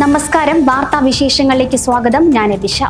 നമസ്കാരം. വാർത്താ വിശേഷങ്ങളിലേക്ക് സ്വാഗതം. ഞാൻ എബിഷ.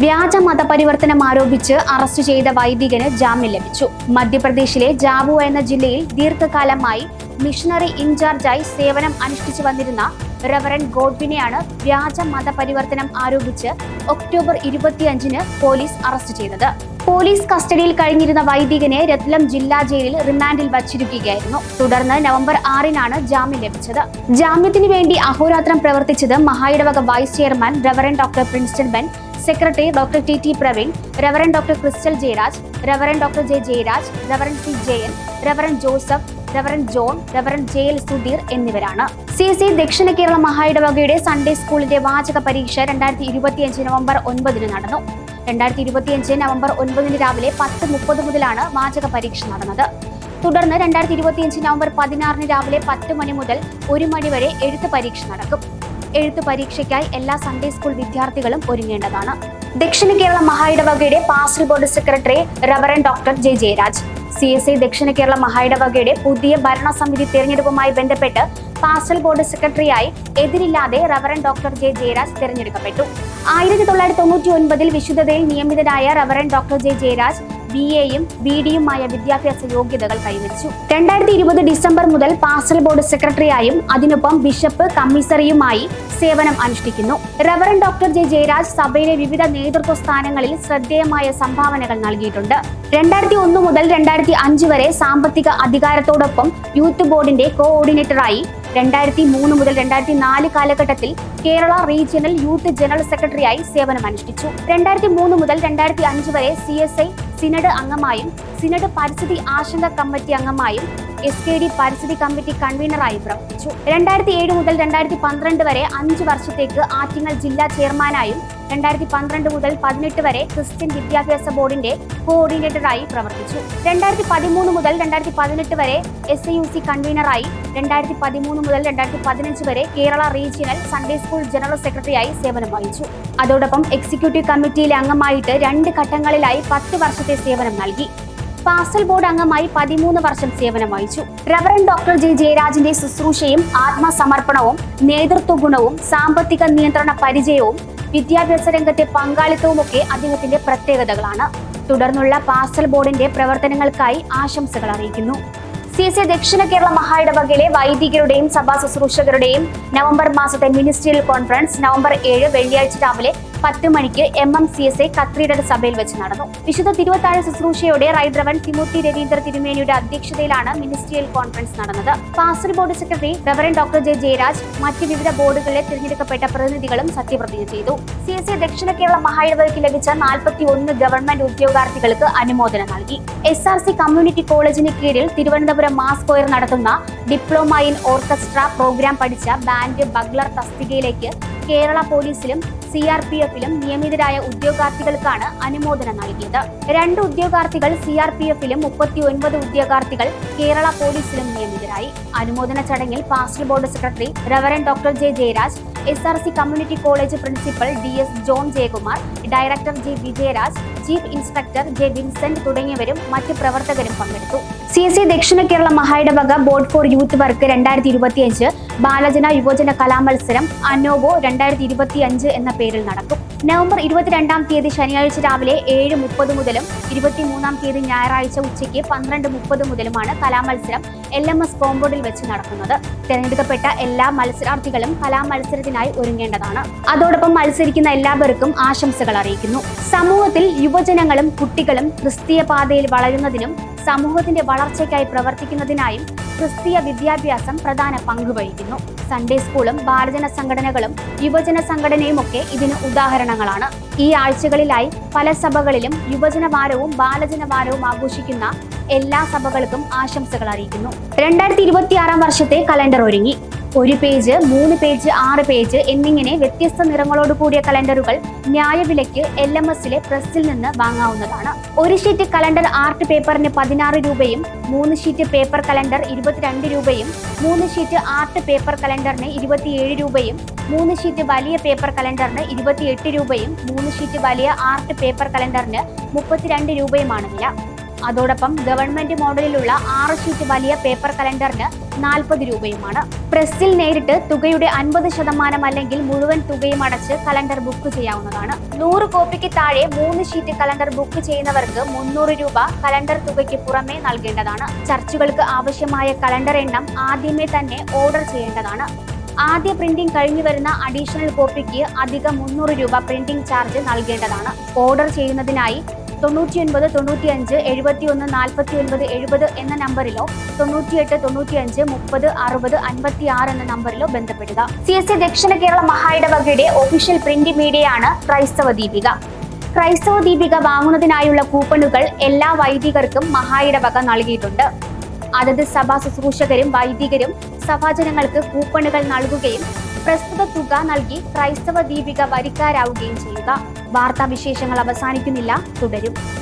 വ്യാജ മതപരിവർത്തനം ആരോപിച്ച് അറസ്റ്റ് ചെയ്ത വൈദികന് ജാമ്യം ലഭിച്ചു. മധ്യപ്രദേശിലെ ജാബു എന്ന ജില്ലയിൽ ദീർഘകാലമായി മിഷണറി ഇൻചാർജായി സേവനം അനുഷ്ഠിച്ചു വന്നിരുന്ന റവറൻ ഗോഡ്വിനെയാണ് വ്യാജ മതപരിവർത്തനം ആരോപിച്ച് ഒക്ടോബർ ഇരുപത്തിയഞ്ചിന് പോലീസ് അറസ്റ്റ് ചെയ്തത്. പോലീസ് കസ്റ്റഡിയിൽ കഴിഞ്ഞിരുന്ന വൈദികനെ രത്ലം ജില്ലാ ജയിലിൽ റിമാൻഡിൽ വച്ചിരിക്കുകയായിരുന്നു. തുടർന്ന് നവംബർ ആറിനാണ് ജാമ്യം ലഭിച്ചത്. ജാമ്യത്തിന് വേണ്ടി അഹോരാത്രം പ്രവർത്തിച്ചത് മഹായിടവക vice chairman reverend doctor Princeton Ben secretary doctor T T Praveen reverend doctor Crystal Jayaraj reverend doctor J Jayaraj reverend C Jayan reverend Joseph reverend John reverend J L Sudheer എന്നിവരാണ്. C C ദക്ഷിണ Kerala മഹായിടവകയുടെ Sunday സ്കൂളിന്റെ വാചക പരീക്ഷ രണ്ടായിരത്തി ഇരുപത്തിയഞ്ച് November ഒൻപതിന് നടന്നു. രണ്ടായിരത്തി ഇരുപത്തിയഞ്ച് നവംബർ ഒൻപതിന് രാവിലെ പത്ത് മുപ്പത് മുതലാണ് വാചക പരീക്ഷ നടന്നത്. തുടർന്ന് രണ്ടായിരത്തി ഇരുപത്തിയഞ്ച് നവംബർ പതിനാറിന് രാവിലെ പത്ത് മണി മുതൽ ഒരു മണി വരെ എഴുത്ത് പരീക്ഷ നടക്കും. എഴുത്ത് പരീക്ഷയ്ക്കായി എല്ലാ സൺഡേ സ്കൂൾ വിദ്യാർത്ഥികളും ഒരുങ്ങേണ്ടതാണ്. ദക്ഷിണ Kerala മഹായിടവകയുടെ pastoral board secretary reverend doctor J Jayaraj. C S I ദക്ഷിണ കേരള മഹായിടവകയുടെ പുതിയ ഭരണസമിതി തെരഞ്ഞെടുപ്പുമായി ബന്ധപ്പെട്ട് പാസ്റ്റൽ ബോർഡ് സെക്രട്ടറിയായി എതിരില്ലാതെ റവറൻ ഡോക്ടർ ജെ ജയരാജ് തെരഞ്ഞെടുക്കപ്പെട്ടു. ആയിരത്തി തൊള്ളായിരത്തി തൊണ്ണൂറ്റി ഒൻപതിൽ വിശുദ്ധതയിൽ നിയമിതനായ reverend doctor J Jayaraj B എയും ബി ഡിയുമായ വിദ്യാഭ്യാസ യോഗ്യതകൾ കൈവരിച്ചു. രണ്ടായിരത്തി ഇരുപത് ഡിസംബർ മുതൽ പാസ്റ്റൽ ബോർഡ് സെക്രട്ടറിയായും അതിനൊപ്പം ബിഷപ്പ് കമ്മീസറിയുമായി സേവനം അനുഷ്ഠിക്കുന്നു. റവറൻ ഡോക്ടർ ജെ ജയരാജ് സഭയിലെ വിവിധ നേതൃത്വ സ്ഥാനങ്ങളിൽ ശ്രദ്ധേയമായ സംഭാവനകൾ നൽകിയിട്ടുണ്ട്. രണ്ടായിരത്തി ഒന്ന് മുതൽ രണ്ടായിരത്തി അഞ്ച് വരെ സാമ്പത്തിക അധികാരത്തോടൊപ്പം യൂത്ത് ബോർഡിന്റെ കോഓർഡിനേറ്ററായി രണ്ടായിരത്തി മൂന്ന് മുതൽ രണ്ടായിരത്തി നാല് കാലഘട്ടത്തിൽ കേരള റീജിയണൽ യൂത്ത് ജനറൽ സെക്രട്ടറിയായി സേവനമനുഷ്ഠിച്ചു. രണ്ടായിരത്തി മൂന്ന് മുതൽ രണ്ടായിരത്തി അഞ്ച് വരെ സി എസ് ഐ സിനഡ് അംഗമായും സിനഡ് പരിസ്ഥിതി ആശങ്ക കമ്മിറ്റി അംഗമായും എസ് കെ ഡി പരിസ്ഥിതി കമ്മിറ്റി കൺവീനറായി പ്രവർത്തിച്ചു. രണ്ടായിരത്തി ഏഴ് മുതൽ രണ്ടായിരത്തി പന്ത്രണ്ട് വരെ അഞ്ച് വർഷത്തേക്ക് ആറ്റിങ്ങൽ ജില്ലാ ചെയർമാനായും രണ്ടായിരത്തി പന്ത്രണ്ട് മുതൽ പതിനെട്ട് വരെ ക്രിസ്ത്യൻ വിദ്യാഭ്യാസ ബോർഡിന്റെ കോർഡിനേറ്ററായി പ്രവർത്തിച്ചു. രണ്ടായിരത്തി പതിമൂന്ന് മുതൽ രണ്ടായിരത്തി പതിനെട്ട് വരെ എസ് ഐ യു സി കൺവീനറായി. രണ്ടായിരത്തി പതിമൂന്ന് മുതൽ രണ്ടായിരത്തി പതിനഞ്ച് വരെ Kerala regional Sunday school general സെക്രട്ടറിയായി സേവനം വഹിച്ചു. അതോടൊപ്പം എക്സിക്യൂട്ടീവ് കമ്മിറ്റിയിലെ അംഗമായിട്ട് രണ്ട് ഘട്ടങ്ങളിലായി പത്ത് വർഷത്തെ സേവനം നൽകി. പാസ്റ്റൽ ബോർഡ് അംഗമായി പതിമൂന്ന് വർഷം സേവനം വഹിച്ചു. റവറൻ ഡോക്ടർ ജെ ജയരാജിന്റെ ശുശ്രൂഷയും ആത്മസമർപ്പണവും നേതൃത്വ ഗുണവും സാമ്പത്തിക നിയന്ത്രണ പരിചയവും വിദ്യാഭ്യാസ രംഗത്തെ പങ്കാളിത്തവുമൊക്കെ അദ്ദേഹത്തിന്റെ പ്രത്യേകതകളാണ്. തുടർന്നുള്ള പാർസൽ ബോർഡിന്റെ പ്രവർത്തനങ്ങൾക്കായി ആശംസകൾ അറിയിക്കുന്നു. സി സി ദക്ഷിണ കേരള മഹായിടവകയിലെ വൈദികരുടെയും സഭാ ശുശ്രൂഷകരുടെയും നവംബർ മാസത്തെ മിനിസ്ട്രിയൽ കോൺഫറൻസ് നവംബർ ഏഴ് വെള്ളിയാഴ്ച രാവിലെ പത്ത് മണിക്ക് M M C S A cathedral സഭയിൽ വെച്ച് നടന്നു. വിശുദ്ധ തിരുവത്താഴ ശുശ്രൂഷയോടെ റൈഡ്രവൻ തിമൂർത്തി രവീന്ദ്ര തിരുമേനിയുടെ അധ്യക്ഷതയിലാണ് മിനിസ്ട്രിയൽ കോൺഫറൻസ് നടന്നത്. Pastor board secretary reverend doctor J Jayaraj മറ്റ് വിവിധ ബോർഡുകളിലെ തിരഞ്ഞെടുക്കപ്പെട്ട പ്രതിനിധികളും സത്യപ്രതിജ്ഞ ചെയ്തു. സി എസ് എ ദക്ഷിണ കേരള മഹായിടവകയ്ക്ക് ലഭിച്ച നാൽപ്പത്തി ഒന്ന് ഗവൺമെന്റ് ഉദ്യോഗാർത്ഥികൾക്ക് അനുമോദനം നൽകി. എസ് ആർ സി കമ്മ്യൂണിറ്റി കോളേജിന് കീഴിൽ തിരുവനന്തപുരം മാസ് സ്ക്വയർ നടത്തുന്ന ഡിപ്ലോമ ഇൻ ഓർക്കസ്ട്ര പ്രോഗ്രാം പഠിച്ച ബാൻഡ് ബഗ്ലർ തസ്തികയിലേക്ക് കേരള പോലീസിലും സി ആർ പി എഫിലും നിയമിതരായ ഉദ്യോഗാർത്ഥികൾക്കാണ് അനുമോദനം നൽകിയത്. രണ്ട് ഉദ്യോഗാർത്ഥികൾ സി ആർ പി എഫിലും ഉദ്യോഗാർത്ഥികൾ കേരള പോലീസിലും നിയമിതരായി. അനുമോദന ചടങ്ങിൽ pastoral board secretary reverend doctor J Jayaraj S R C community college principal D S John Jayakumar director J Vijayaraj chief inspector J Vincent തുടങ്ങിയവരും മറ്റ് പ്രവർത്തകരും പങ്കെടുത്തു. സി എസ് സി ദക്ഷിണ കേരള മഹായിടവക ബോർഡ് ഫോർ യൂത്ത് വർക്ക് രണ്ടായിരത്തി ഇരുപത്തിയഞ്ച് ബാലജന യുവജന കലാമത്സരം അനോവോ രണ്ടായിരത്തി ഇരുപത്തിയഞ്ച് എന്ന പേരിൽ നടക്കും. നവംബർ ഇരുപത്തിരണ്ടാം തീയതി ശനിയാഴ്ച രാവിലെ ഏഴ് മുപ്പത് മുതലും ഇരുപത്തിമൂന്നാം തീയതി ഞായറാഴ്ച ഉച്ചയ്ക്ക് പന്ത്രണ്ട് മുപ്പത് മുതലുമാണ് കലാമത്സരം എൽ എം എസ് കോമ്പൗണ്ടിൽ വെച്ച് നടക്കുന്നത്. തിരഞ്ഞെടുക്കപ്പെട്ട എല്ലാ മത്സരാർത്ഥികളും കലാമത്സരത്തിനായി ഒരുങ്ങേണ്ടതാണ്. അതോടൊപ്പം മത്സരിക്കുന്ന എല്ലാവർക്കും ആശംസകൾ അറിയിക്കുന്നു. സമൂഹത്തിൽ യുവജനങ്ങളും കുട്ടികളും ക്രിസ്തീയ പാതയിൽ വളരുന്നതിനും സമൂഹത്തിന്റെ വളർച്ചയ്ക്കായി പ്രവർത്തിക്കുന്നതിനായും ക്രിസ്തീയ വിദ്യാഭ്യാസം പ്രധാന പങ്ക് വഹിക്കുന്നു സൺഡേ സ്കൂളും ബാലജന സംഘടനകളും യുവജന സംഘടനയും ഒക്കെ ഇതിന് ഉദാഹരണങ്ങളാണ്. ഈ ആഴ്ചകളിലായി പല സഭകളിലും യുവജന വാരവും ബാലജന വാരവും ആഘോഷിക്കുന്ന എല്ലാ സഭകൾക്കും ആശംസകൾ അറിയിക്കുന്നു. രണ്ടായിരത്തി ഇരുപത്തിയാറാം വർഷത്തെ കലണ്ടർ ഒരുങ്ങി. ഒരു പേജ് മൂന്ന് പേജ് ആറ് പേജ് എന്നിങ്ങനെ വ്യത്യസ്ത നിറങ്ങളോട് കൂടിയ കലണ്ടറുകൾ ന്യായവിലയ്ക്ക് എൽ എം എസിലെ പ്രസ്സിൽ നിന്ന് വാങ്ങാവുന്നതാണ്. ഒരു ഷീറ്റ് കലണ്ടർ ആർട്ട് പേപ്പറിന് പതിനാറ് രൂപയും മൂന്ന് ഷീറ്റ് പേപ്പർ കലണ്ടർ ഇരുപത്തിരണ്ട് രൂപയും മൂന്ന് ഷീറ്റ് ആർട്ട് പേപ്പർ കലണ്ടറിന് ഇരുപത്തിയേഴ് രൂപയും മൂന്ന് ഷീറ്റ് വലിയ പേപ്പർ കലണ്ടറിന് ഇരുപത്തിയെട്ട് രൂപയും മൂന്ന് ഷീറ്റ് വലിയ ആർട്ട് പേപ്പർ കലണ്ടറിന് മുപ്പത്തിരണ്ട് രൂപയുമാണ് വില. അതോടൊപ്പം ഗവൺമെന്റ് മോഡലിലുള്ള ആറ് ഷീറ്റ് വലിയ പേപ്പർ കലണ്ടറിന് നാൽപ്പത് രൂപയുമാണ്. പ്രസ്സിൽ നേരിട്ട് തുകയുടെ അൻപത് ശതമാനം അല്ലെങ്കിൽ മുഴുവൻ തുകയും അടച്ച് കലണ്ടർ ബുക്ക് ചെയ്യാവുന്നതാണ്. നൂറ് കോപ്പിക്ക് താഴെ മൂന്ന് ഷീറ്റ് കലണ്ടർ ബുക്ക് ചെയ്യുന്നവർക്ക് മുന്നൂറ് രൂപ കലണ്ടർ തുകയ്ക്ക് പുറമേ നൽകേണ്ടതാണ്. ചർച്ചുകൾക്ക് ആവശ്യമായ കലണ്ടർ എണ്ണം ആദ്യമേ തന്നെ ഓർഡർ ചെയ്യേണ്ടതാണ്. ആദ്യ പ്രിന്റിംഗ് കഴിഞ്ഞു വരുന്ന അഡീഷണൽ കോപ്പിക്ക് അധികം മുന്നൂറ് രൂപ പ്രിന്റിംഗ് ചാർജ് നൽകേണ്ടതാണ്. ഓർഡർ ചെയ്യുന്നതിനായി തൊണ്ണൂറ്റിയൊൻപത് തൊണ്ണൂറ്റിയഞ്ച് എഴുപത്തി ഒന്ന് നാൽപ്പത്തി ഒൻപത് എഴുപത് എന്ന നമ്പറിലോ തൊണ്ണൂറ്റിയെട്ട് തൊണ്ണൂറ്റിയഞ്ച് മുപ്പത് അറുപത് അൻപത്തി ആറ് എന്ന നമ്പറിലോ ബന്ധപ്പെടുക. സി എസ് സി ദക്ഷിണ കേരള മഹായിടവകയുടെ ഒഫീഷ്യൽ പ്രിന്റ് മീഡിയയാണ് ക്രൈസ്തവ ദീപിക. ക്രൈസ്തവ ദീപിക വാങ്ങുന്നതിനായുള്ള കൂപ്പണുകൾ എല്ലാ വൈദികർക്കും മഹായിടവക നൽകിയിട്ടുണ്ട്. അതത് സഭാ ശുശ്രൂഷകരും വൈദികരും സഭാജനങ്ങൾക്ക് കൂപ്പണുകൾ നൽകുകയും പ്രസ്തുത തുക നൽകി ക്രൈസ്തവ ദീപിക വരിക്കാരാവുകയും ചെയ്യുക. വാർത്താവിശേഷങ്ങൾ അവസാനിക്കുന്നില്ല. തുടരും.